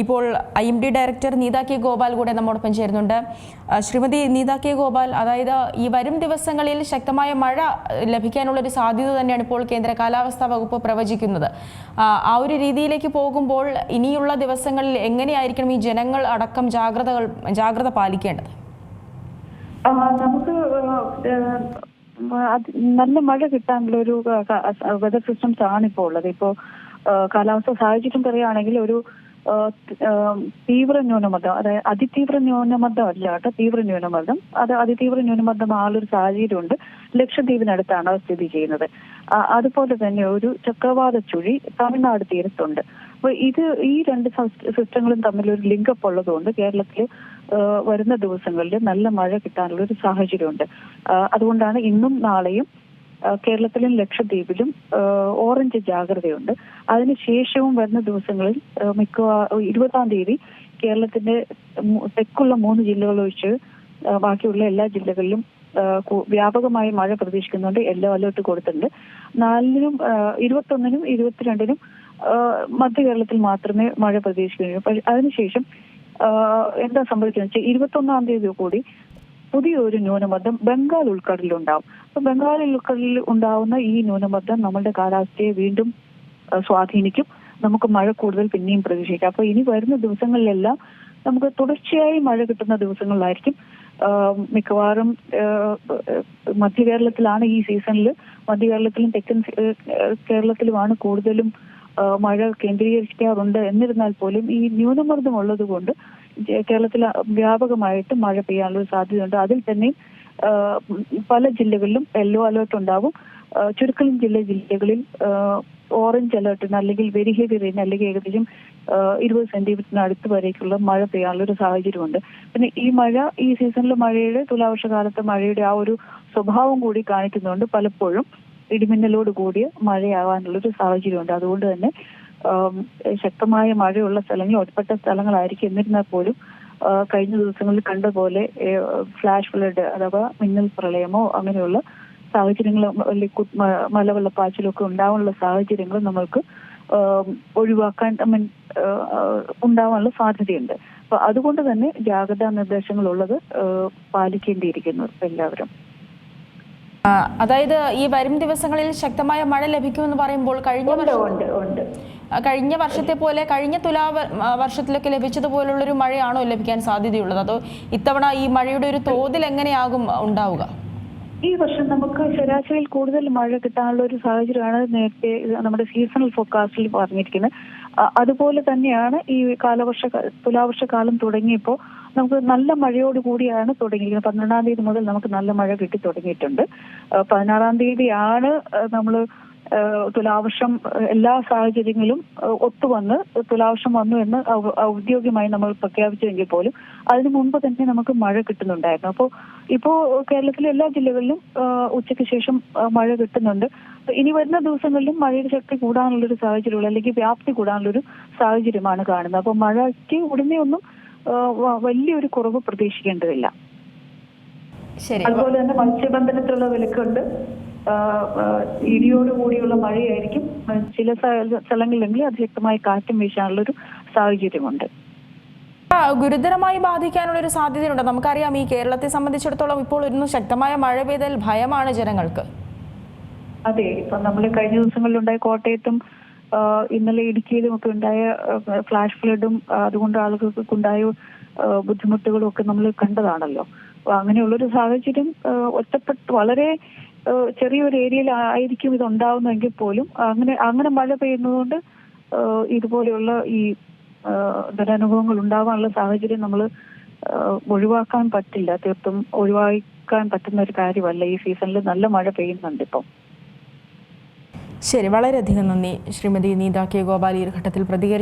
ഇപ്പോൾ I M D director Neetha K Gopal കൂടെ നമ്മോടൊപ്പം ചേരുന്നുണ്ട്. ശ്രീമതി നീത കെ ഗോപാൽ അതായത് ഈ വരും ദിവസങ്ങളിൽ ശക്തമായ മഴ ലഭിക്കാനുള്ള ഒരു സാധ്യത തന്നെയാണ് ഇപ്പോൾ കേന്ദ്ര കാലാവസ്ഥാ വകുപ്പ് പ്രവചിക്കുന്നത്. ആ, ഒരു രീതിയിലേക്ക് പോകുമ്പോൾ ഇനിയുള്ള ദിവസങ്ങളിൽ എങ്ങനെയായിരിക്കണം ഈ ജനങ്ങൾ അടക്കം ജാഗ്രതകൾ ജാഗ്രത പാലിക്കേണ്ടത്? നമുക്ക് നല്ല മഴ കിട്ടാനുള്ള ഒരു വെതർ സിസ്റ്റംസ് ആണ് ഇപ്പോൾ ഉള്ളത്. ഇപ്പോ കാലാവസ്ഥ സാഹചര്യം പറയുകയാണെങ്കിൽ ഒരു തീവ്ര ന്യൂനമർദ്ദം അതായത് അതിതീവ്ര ന്യൂനമർദ്ദം അല്ല കേട്ടോ തീവ്ര ന്യൂനമർദ്ദം. അത് അതിതീവ്ര ന്യൂനമർദ്ദം ആളൊരു സാഹചര്യമുണ്ട്. ലക്ഷദ്വീപിനടുത്താണ് അത് സ്ഥിതി ചെയ്യുന്നത്. അതുപോലെ തന്നെ ഒരു ചക്രവാത ചുഴി തമിഴ്നാട് തീരത്തുണ്ട്. അപ്പൊ ഇത് ഈ രണ്ട് സിസ്റ്റങ്ങളും തമ്മിൽ ഒരു ലിങ്കപ്പ് ഉള്ളതുകൊണ്ട് കേരളത്തിൽ വരുന്ന ദിവസങ്ങളിൽ നല്ല മഴ കിട്ടാനുള്ള ഒരു സാഹചര്യമുണ്ട് അതുകൊണ്ടാണ് ഇന്നും നാളെയും കേരളത്തിലും ലക്ഷദ്വീപിലും ഓറഞ്ച് ജാഗ്രതയുണ്ട്. അതിനുശേഷവും വരുന്ന ദിവസങ്ങളിൽ മിക്കവാ ഇരുപതാം തീയതി കേരളത്തിന്റെ തെക്കുള്ള മൂന്ന് ജില്ലകൾ ഒഴിച്ച് ബാക്കിയുള്ള എല്ലാ ജില്ലകളിലും വ്യാപകമായി മഴ പ്രതീക്ഷിക്കുന്നുണ്ട്. യെല്ലോ അലേർട്ട് കൊടുത്തിട്ടുണ്ട്. നാലിനും ഇരുപത്തൊന്നിനും ഇരുപത്തിരണ്ടിനും മധ്യ കേരളത്തിൽ മാത്രമേ മഴ പ്രതീക്ഷിക്കുന്നുള്ളൂ അതിനുശേഷം എന്താ സംഭവിക്കുന്നത് വെച്ചാൽ ഇരുപത്തൊന്നാം തീയതി കൂടി പുതിയൊരു ന്യൂനമർദ്ദം ബംഗാൾ ഉൾക്കടലിൽ ഉണ്ടാവും അപ്പൊ ബംഗാൾ ഉൾക്കടലിൽ ഉണ്ടാവുന്ന ഈ ന്യൂനമർദ്ദം നമ്മളുടെ കാലാവസ്ഥയെ വീണ്ടും സ്വാധീനിക്കും. നമുക്ക് മഴ കൂടുതൽ പിന്നെയും പ്രതീക്ഷിക്കാം. അപ്പൊ ഇനി വരുന്ന ദിവസങ്ങളിലെല്ലാം നമുക്ക് തുടർച്ചയായി മഴ കിട്ടുന്ന ദിവസങ്ങളിലായിരിക്കും മിക്കവാറും മധ്യ കേരളത്തിലാണ് ഈ സീസണിൽ മധ്യ കേരളത്തിലും തെക്കൻ കേരളത്തിലുമാണ് കൂടുതലും മഴ കേന്ദ്രീകരിക്കാറുണ്ട്. എന്നിരുന്നാൽ പോലും ഈ ന്യൂനമർദ്ദം ഉള്ളത് കൊണ്ട് കേരളത്തിൽ വ്യാപകമായിട്ട് മഴ പെയ്യാനുള്ള സാധ്യതയുണ്ട്. അതിൽ തന്നെ പല ജില്ലകളിലും യെല്ലോ അലേർട്ട് ഉണ്ടാവും. ചുരുക്കം ജില്ല ജില്ലകളിൽ ഓറഞ്ച് അലേർട്ടിന് അല്ലെങ്കിൽ വെരി ഹെവി റെയിൻ അല്ലെങ്കിൽ ഏകദേശം ഇരുപത് സെന്റിമീറ്ററിന് അടുത്ത് വരേക്കുള്ള മഴ പെയ്യാനുള്ള ഒരു സാഹചര്യമുണ്ട്. പിന്നെ ഈ മഴ ഈ സീസണിലെ മഴയുടെ തുലാവർഷ കാലത്തെ മഴയുടെ ആ ഒരു സ്വഭാവം കൂടി കാണിക്കുന്നുണ്ട്. പലപ്പോഴും ഇടിമിന്നലോട് കൂടിയ മഴയാവാനുള്ള ഒരു സാഹചര്യമുണ്ട്. അതുകൊണ്ട് തന്നെ ശക്തമായ മഴയുള്ള സ്ഥലങ്ങൾ ഒറ്റപ്പെട്ട സ്ഥലങ്ങളായിരിക്കും എന്നിരുന്നാൽ പോലും കഴിഞ്ഞ ദിവസങ്ങളിൽ കണ്ട പോലെ ഫ്ലാഷ് ഫ്ലഡ് അഥവാ മിന്നൽ പ്രളയമോ അങ്ങനെയുള്ള സാഹചര്യങ്ങൾ മലവെള്ളപ്പാച്ചിലൊക്കെ ഉണ്ടാവാനുള്ള സാഹചര്യങ്ങൾ നമ്മൾക്ക് ഒഴിവാക്കാൻ ഉണ്ടാവാനുള്ള സാധ്യതയുണ്ട്. അപ്പൊ അതുകൊണ്ട് തന്നെ ജാഗ്രതാ നിർദ്ദേശങ്ങൾ ഉള്ളത് പാലിക്കേണ്ടിയിരിക്കുന്നു എല്ലാവരും. അതായത് ഈ വരും ദിവസങ്ങളിൽ ശക്തമായ മഴ ലഭിക്കുമെന്ന് പറയുമ്പോൾ കഴിഞ്ഞ കഴിഞ്ഞ വർഷത്തെ പോലെ കഴിഞ്ഞ തുലാ വർഷത്തിലൊക്കെ ലഭിച്ചതുപോലുള്ള വർഷത്തിലൊക്കെ ലഭിച്ചതുപോലുള്ളൊരു മഴയാണോ ലഭിക്കാൻ സാധ്യതയുള്ളത്? അതോ ഇത്തവണ ഈ മഴയുടെ ഒരു തോതിൽ എങ്ങനെയാകും ഉണ്ടാവുക? ഈ വർഷം നമുക്ക് ശരാശരിയിൽ കൂടുതൽ മഴ കിട്ടാനുള്ള ഒരു സാഹചര്യമാണ് നേരത്തെ നമ്മുടെ സീസണൽ ഫോക്കാസ്റ്റിൽ പറഞ്ഞിരിക്കുന്നത്. അതുപോലെ തന്നെയാണ് ഈ കാലവർഷ തുലാവർഷ കാലം തുടങ്ങിയപ്പോൾ നമുക്ക് നല്ല മഴയോട് കൂടിയാണ് തുടങ്ങിയിരിക്കുന്നത്. പന്ത്രണ്ടാം തീയതി മുതൽ നമുക്ക് നല്ല മഴ കിട്ടി തുടങ്ങിയിട്ടുണ്ട്. പതിനാറാം തീയതിയാണ് നമ്മൾ തുലാവർഷം എല്ലാ സാഹചര്യങ്ങളും ആ, ഒത്തുവന്ന് തുലാവർഷം വന്നു എന്ന് ഔദ്യോഗികമായി നമ്മൾ പ്രഖ്യാപിച്ചുവെങ്കിൽ പോലും അതിനു മുമ്പ് തന്നെ നമുക്ക് മഴ കിട്ടുന്നുണ്ടായിരുന്നു. അപ്പോൾ ഇപ്പോ കേരളത്തിലെ എല്ലാ ജില്ലകളിലും ഉച്ചയ്ക്ക് ശേഷം മഴ കിട്ടുന്നുണ്ട്. ഇനി വരുന്ന ദിവസങ്ങളിലും മഴയുടെ ശക്തി കൂടാനുള്ളൊരു സാഹചര്യമുള്ള അല്ലെങ്കിൽ വ്യാപ്തി കൂടാനുള്ളൊരു സാഹചര്യമാണ് കാണുന്നത്. അപ്പോൾ മഴയ്ക്ക് ഉടനെ ഒന്നും ആ, വ- വലിയൊരു കുറവ് പ്രതീക്ഷിക്കേണ്ടതില്ല. അതുപോലെ തന്നെ മത്സ്യബന്ധനത്തിലുള്ള വിലക്കുണ്ട്. ഇടിയോട് കൂടിയുള്ള മഴയായിരിക്കും. ചില സ്ഥലങ്ങളിലെങ്കിലും അതിശക്തമായി കാറ്റും വീശാനുള്ള ഒരു സാഹചര്യമുണ്ട് ഗുരുതരമായി ബാധിക്കാനുള്ള ഒരു സാധ്യതയുണ്ട്. നമുക്കറിയാം ഈ കേരളത്തെ സംബന്ധിച്ചിടത്തോളം ഇപ്പോൾ ഇന്ന് ശക്തമായ മഴ പെയ്താൽ ഭയമാണ് ജനങ്ങൾക്ക്. അതെ ഇപ്പൊ നമ്മൾ കഴിഞ്ഞ ദിവസങ്ങളിലുണ്ടായ കോട്ടയത്തും ഇന്നലെ ഇടുക്കിയിലും ഒക്കെ ഉണ്ടായ ഫ്ലാഷ് ഫ്ലഡും അതുകൊണ്ട് ആളുകൾക്ക് ഉണ്ടായ ബുദ്ധിമുട്ടുകളും ഒക്കെ നമ്മൾ കണ്ടതാണല്ലോ. അപ്പൊ അങ്ങനെയുള്ളൊരു സാഹചര്യം ഒറ്റപ്പെട്ട് വളരെ ചെറിയൊരു ഏരിയയിൽ ആയിരിക്കും ഇത് ഉണ്ടാവുന്നതെങ്കിൽ പോലും അങ്ങനെ അങ്ങനെ മഴ പെയ്യുന്നതുകൊണ്ട് ഇതുപോലെയുള്ള ഈ ദുരനുഭവങ്ങൾ ഉണ്ടാവാനുള്ള സാഹചര്യം നമ്മൾ ഒഴിവാക്കാൻ പറ്റില്ല. തീർത്തും ഒഴിവാക്കാൻ പറ്റുന്ന ഒരു കാര്യമല്ല. ഈ സീസണിൽ നല്ല മഴ പെയ്യുന്നുണ്ട് ഇപ്പം. ശരി വളരെയധികം നന്ദി. ശ്രീമതി നീത കെ ഒരു ഘട്ടത്തിൽ പ്രതികരിച്ചു